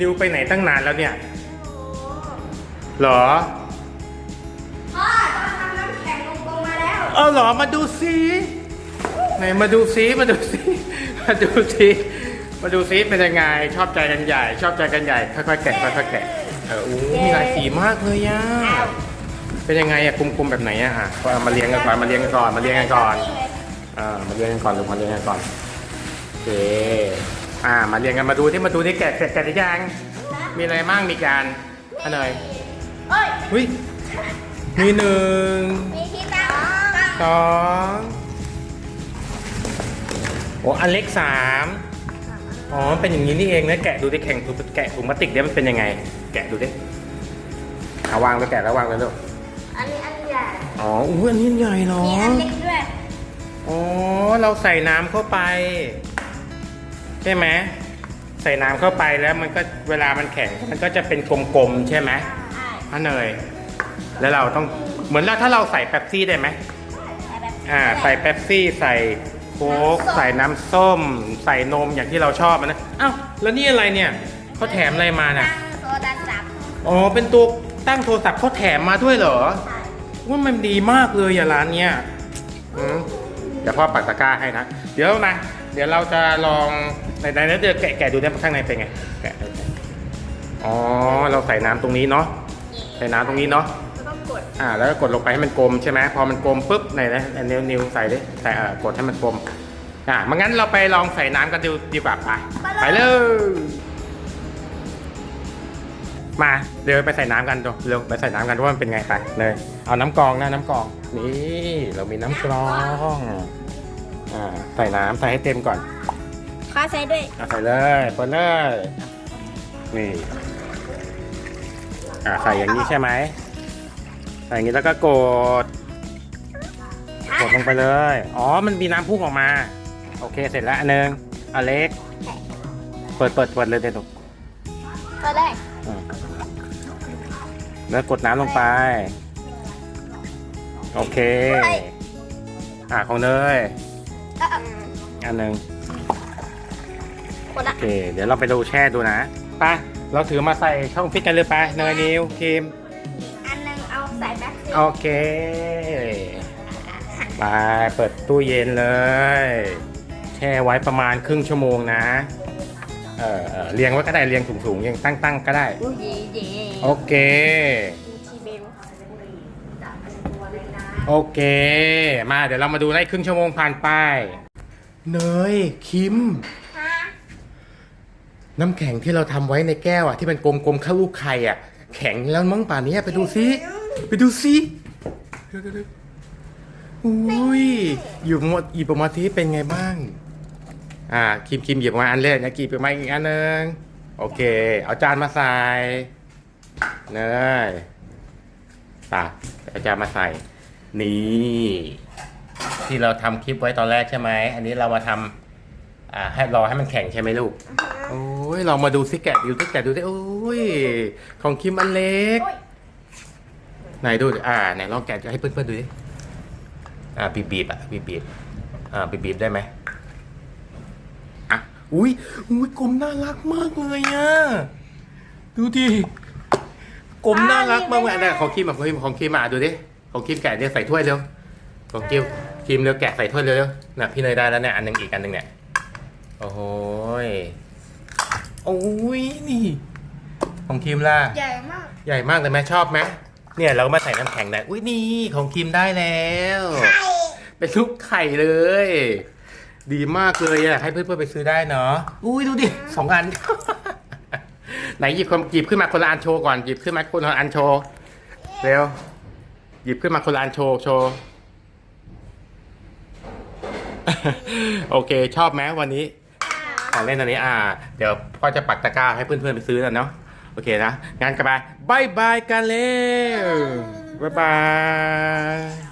เนยนิวไปไหนตั้งนานแล้วเนี่ย เหรอพ่อต้องทำน้ำแข็งลงลงมาแล้ว เอาเหรอมาดูซิไหนมาดูซิมาดูซิมาดูซิมาดูซิเป็นยังไงชอบใจกันใหญ่ ชอบใจกันใหญ่ค่อยๆแกะค่อยๆแกะเอออู้มีหลายสีมากเลยอะเป็นยังไงอะกลมๆแบบไหนอะอะก็เอามาเรียงกันก่อนมาเรียงกันก่อนมาเรียงกันก่อนอ่ามาเรียงกันก่อนลูกมาเรียงกันก่อนโอเค อ่า มาเรียงกันมาดูที่มาดูที่แกะแกะแกะหรือยังมีอะไรบ้างมีการอันไหนเอ้ยหุ้ยมีหนึ่งมีที่ตั้งตั้งสองโอ้อันเล็กสามอ๋อเป็นอย่างนี้นี่เองนะแกะดูดิแข่งถุงแกะถุงพลาสติกเนี่ยมันเป็นยังไง แกะดูดิเอาวางแล้วแกะแล้ววางเลยลูกอันนี้อันใหญ่อ๋ออุ้ยอันนี้ใหญ่เหรอมีอันเล็กด้วยอ๋อเราใส่น้ำเข้าไป ใช่ไหมใส่น้ำเข้าไปแล้วมันก็เวลามันแข็งมันก็จะเป็นกลมๆใช่ไหมใช่อันเนย แล้วเราต้องเหมือนเราถ้าเราใส่แป๊บซี่ได้ไหมอ่าใส่เป๊ปซี่ใส่โค้กใส่น้ำส้ม ใส่นมอย่างที่เราชอบอะนะอ้าวแล้วนี่อะไรเนี่ยเขาแถมอะไรมาน่ะตั้งโซดาสับอ๋อเป็นตัวตั้งโทรศัพท์เขาแถมมาด้วยเหรอว่ามันดีมากเลยอย่าร้านเนี้ยอืมเดี๋ยวพ่อปักตะกร้าให้นะ เดี๋ยวนะ เดี๋ยวเราจะลอง ในในนั้นเดี๋ยวแกะแกะดูนะข้างในเป็นไงแกะอ๋อเราใส่น้ำตรงนี้เนาะใส่น้ำตรงนี้เนาะก็ต้องกดอ่า แล้วก็กดลงไปให้มันกลมใช่ไหมพอมันกลมปุ๊บไหนนะอันนิ้วนิ้วใส่ดิใส่เอ่อกดให้มันกลมอ่ามันงั้นเราไปลองใส่น้ำกันดูดีกว่าไปไปเลยมาเดี๋ยวไปใส่น้ำกันดูเร็วไปใส่น้ำกันว่ามันเป็นไงไปเลยเอาน้ำกรองนะน้ำกรองนี่เรามีน้ำกรองอ่าใส่น้ำใส่ให้เต็มก่อนข้าใส่ด้วยอะใส่เลยเปิดเลยนี่อ่าใส่อย่างนี้ใช่ไหมใส่อย่างนี้แล้วก็กดกดลงไปเลย อ๋อ มันมีน้ำพุ่งออกมา โอเค เสร็จแล้วอันหนึงอันเล็ก เปิดเปิดเปิดเลยเด็ดก็ได้แล้วกดน้ำลงไป โอเค อ่าของเนยก็อันหนึ่ง คนโอละเค เดี๋ยวเราไปดูแช่ดูนะไปเราถือมาใส่ช่องฟิตกันเลยไปเนยนิวครีมอันหนึงเอาใส่แบ็คซีโอเคไปเปิดตู้เย็นเลย แช่ไว้ประมาณครึ่งชั่วโมงนะ เออเออเรียงไว้ก็ได้เรียงสูงๆเรียงตั้งๆก็ได้อุ้ยเย่เย่โอเคทีเบลโอเค มาเดี๋ยวเรามาดูได้ครึ่งชั่วโมงผ่านไป เนยคิมฮะ น้ำแข็งที่เราทำไว้ในแก้วอะที่มันกลมๆเข้าลูกไข่อะ แข็งแล้วมั้งป่านนี้ไปดูซิไปดูซิเร็วๆอุ้ยหยิบมาหยิบออกมาทีเป็นไงบ้าง อ่าคิมคิมหยิบออกมาอันแรกนะกีบออกมาอีกอันหนึงโอเค เอาจานมาใส่เนยป่ะเอาจานมาใส่ นี่ ที่เราทำคลิปไว้ตอนแรกใช่ไหม อันนี้เรามาทำอ่าให้รอให้มันแข็งใช่ไหมลูก โอ้ยเรามาดูซิแกะดูซิแกะดูซิโอ้ยของคิมอันเล็กโอ้ยไหนดูดิอ่าไหนลองแกะให้เพื่อนๆดูดิอ่าบีบบีบๆอะบีบบีบๆอ่าบีบบีบๆได้ไหมอะอุ้ยอุ้ยกลมน่ารักมากเลยอะดูดิกลมน่ารักมากเลยอะเนี่ยของคิมอะของคิมของคิมอะดูดิของคิมแกะเนี่ยใส่ถ้วยเร็วของคิมคิมเร็วแกะใส่ถ้วยเร็วๆน่ะพี่เนยได้แล้วเนี่ยอันหนึงอีกอันหนึงเนี่ยโอ้โหย โอ้ยนี่ ของคิมล่ะ ใหญ่มากใหญ่มากเลยไหมชอบไหมเนี่ยเราก็มาใส่น้ำแข็งได้อุ้ยนี่ของคิมได้แล้วเป็นลูกไข่เลย ดีมากเลยอะให้เพื่อนๆไปซื้อได้เนาะอุ้ยดูดิสองอัน ไหนหยิบคนหยิบขึ้นมาคนละอันโชว์ก่อนหยิบขึ้นมาคนละอันโชว์เร็วหยิบขึ้นมาคนละอันโชว์โชว์ โอเค ชอบไหมวันนี้ ของเล่นตัวนี้อ่า เดี๋ยวพ่อจะปักตะกร้าให้เพื่อนๆไปซื้อนันเนาะโอเคนะงานกันไปบายบายกันเร็วบายบาย